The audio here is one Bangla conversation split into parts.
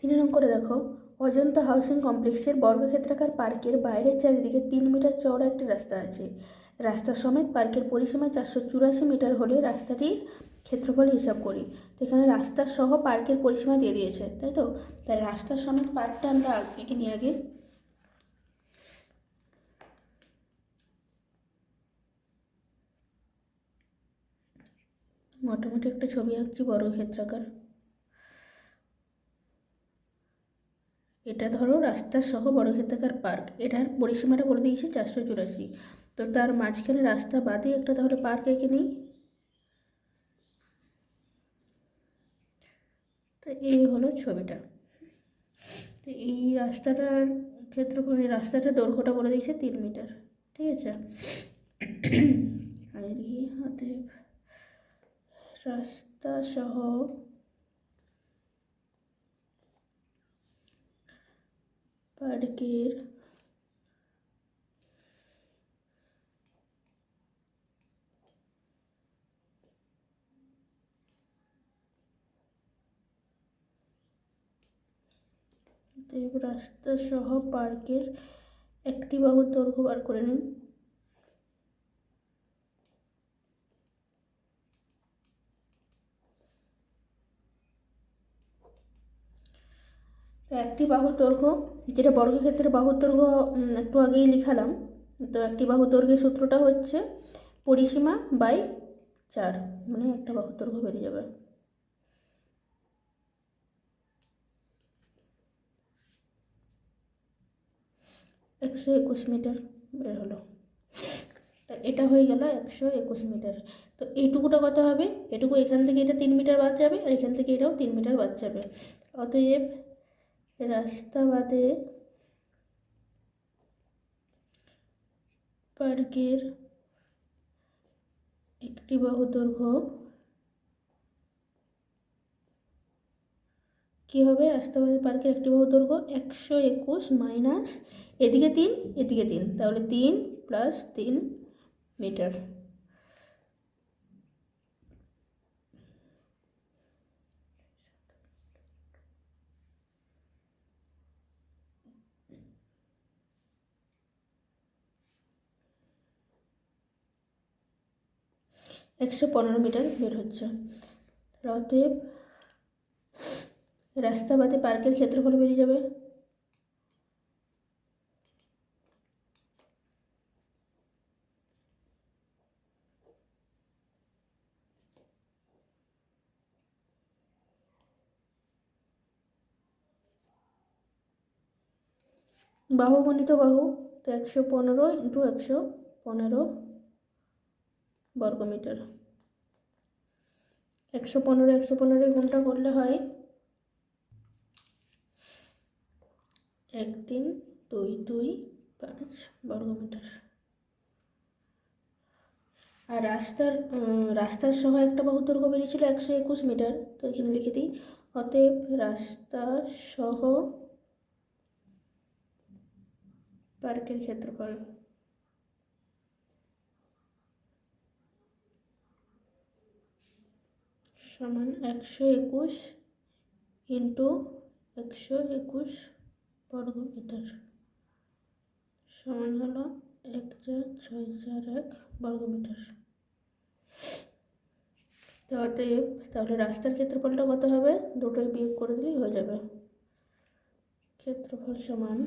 তিন নং করে দেখো। অজন্তা হাউসিং কমপ্লেক্সের বর্গক্ষেত্রাকার পার্কের বাইরের চারিদিকে তিন মিটার চওড়া একটি রাস্তা আছে। রাস্তা সমেত পার্কের পরিসীমা চারশো চুরাশি মিটার হলে রাস্তাটির ক্ষেত্রফল হিসাব করি। তো এখানে রাস্তার সহ পার্কের পরিসীমা দিয়ে দিয়েছে, তাই তো? তাই রাস্তার সমেত পার্কটা আমরা এঁকে নিয়ে আগে মোটামুটি একটা ছবি আঁকছি বর্গক্ষেত্রাকার। এটা ধরো রাস্তার সহ বড় বর্গক্ষেত্রাকার পার্ক। এটার পরিসীমাটা বলে দিয়েছে চারশো চুরাশি। তো তার মাঝখানে রাস্তা বাদে একটা তাহলে পার্ক এঁকে নিই। তো এই হলো ছবিটা। তো এই রাস্তাটার ক্ষেত্রফল এই রাস্তাটার দৈর্ঘ্যটা বলে দিয়েছে তিন মিটার। ঠিক আছে? আর হাতে রাস্তা সহ পার্কের রাস্তা সহ পার্কের একটি বাহুর দৈর্ঘ্য বার করে নিন। তো একটি বাহুর দৈর্ঘ্য, যেটা বর্গক্ষেত্রের বাহুর দৈর্ঘ্য একটু আগেই লিখালাম। তো একটি বাহুর দৈর্ঘ্যের সূত্রটা হচ্ছে পরিসীমা বাই চার মানে একটা বাহুর দৈর্ঘ্য বেরিয়ে যাবে। একশো একুশ মিটার বের হলো। তো এটা হয়ে গেল একশো একুশ মিটার। তো এইটুকুটা কত হবে? এটুকু এখান থেকে এটা তিন মিটার বাদ যাবে, আর এখান থেকে এটাও তিন মিটার বাদ যাবে। অতএব রাস্তা বাদে পার্কের একটি বাহু দৈর্ঘ্য। কী হবে রাস্তা বাদে পার্কের একটি বাহু দৈর্ঘ্য? একশো একুশ মাইনাস এদিকে তিন এদিকে তিন। তাহলে তিন প্লাস তিন মিটার। একশো পনেরো মিটার বের হচ্ছে। অতএব রাস্তা বাদে পার্কের ক্ষেত্রফল বেরিয়ে যাবে। বাহু গণিত বাহু, তো একশো পনেরো ইন্টু একশো পনেরো। বর্গমিটার। একশো পনেরো একশো পনেরো গুণটা করলে হয় এক তিন দুই দুই, পাঁচ বর্গমিটার। আর রাস্তার রাস্তার সহ একটা বাহু দৈর্ঘ্য বেরিয়েছিল একশো একুশ মিটার, তো এখানে লিখে দিই। অতএব রাস্তা সহ পার্কের ক্ষেত্রফল সমান একশো একুশ ইন্টু একশো একুশ বর্গ মিটার সমান হলো এক চার ছয় চার এক বর্গ মিটার অতএব তাহলে রাস্তার ক্ষেত্রফলটা কত হবে? দুটোই বিয়োগ করে দিলেই হয়ে যাবে। ক্ষেত্রফল সমান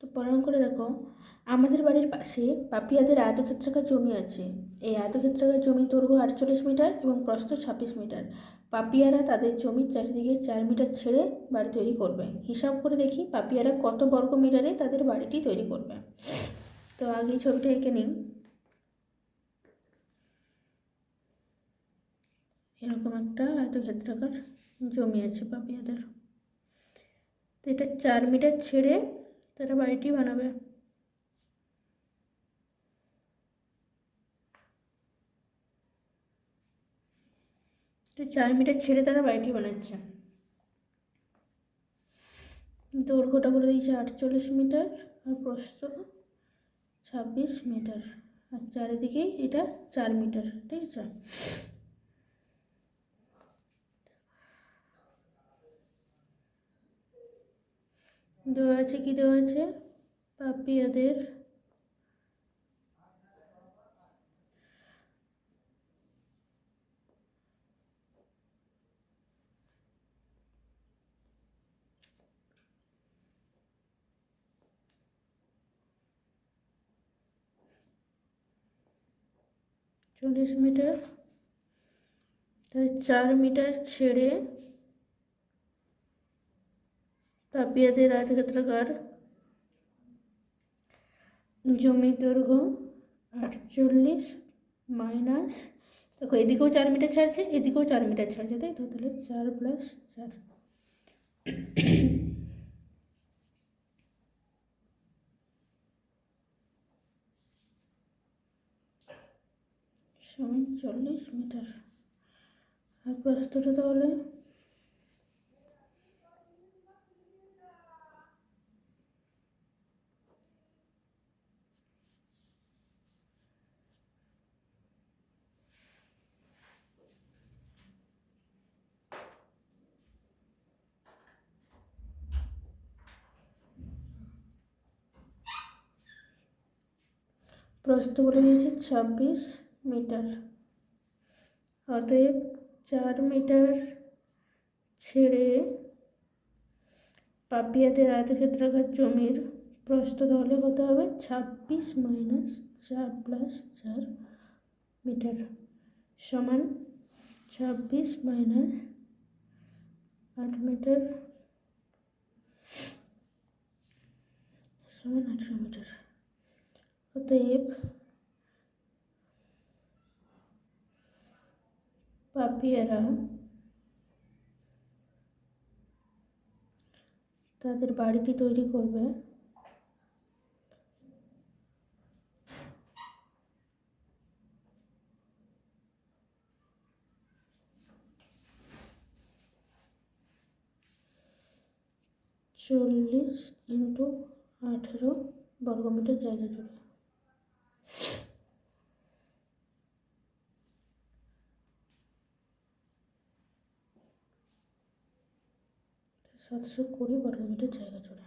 তো পরের করে দেখো, আমাদের বাড়ির পাশে পাপিয়াদের আয়তক্ষেত্রাকার জমি আছে। এই আয়তক্ষেত্রাকার জমি দৈর্ঘ্য আটচল্লিশ মিটার এবং প্রস্থ ছাব্বিশ মিটার। পাপিয়ারা তাদের জমির চারিদিকে চার মিটার ছেড়ে বাড়ি তৈরি করবে। হিসাব করে দেখি পাপিয়ারা কত বর্গ মিটারে তাদের বাড়িটি তৈরি করবে। তো আগে ছবিটা এঁকে নিন। এরকম একটা আয়তক্ষেত্রাকার জমি আছে পাপিয়াদের তো এটা চার মিটার ছেড়ে তারা বাড়িটি বানাবে। তো চার মিটার ছেড়ে তারা বাড়িটি বানাচ্ছে। দৈর্ঘ্যটা বলে দিয়েছে আটচল্লিশ মিটার আর প্রস্থ ছাব্বিশ মিটার। আর চারিদিকে এটা চার মিটার, ঠিক আছে? দেওয়া আছে কি দেওয়া আছে? পাপিয়াদের। চল্লিশ মিটার। তাই চার মিটার ছেড়ে পাপিয়াদের আয়তক্ষেত্রাকার জমি দৈর্ঘ্য আটচল্লিশ মাইনাস, দেখো এদিকেও চার মিটার ছাড়ছে, এদিকেও চার মিটার ছাড়ছে, তাই তো? তাহলে চার প্লাস চার। সমান চল্লিশ মিটার। আর প্রস্থটা তাহলে? প্রস্থ বলে দিয়েছে ছাব্বিশ মিটার। অতএব চার মিটার ছেড়ে পাপিয়াদের আয়তক্ষেত্রাকার জমির প্রস্থ তাহলে কত হবে? ছাব্বিশ মাইনাস চার প্লাস চার মিটার সমান ছাব্বিশ মাইনাস আট মিটার সমান আঠেরো মিটার। অতএব পাপিয়ারা তাদের বাড়িটি তৈরি করবে। চল্লিশ ইন্টু আঠেরো বর্গমিটার জায়গা জুড়ে। সাতশো কুড়ি বর্গমিটার জায়গা জুড়ে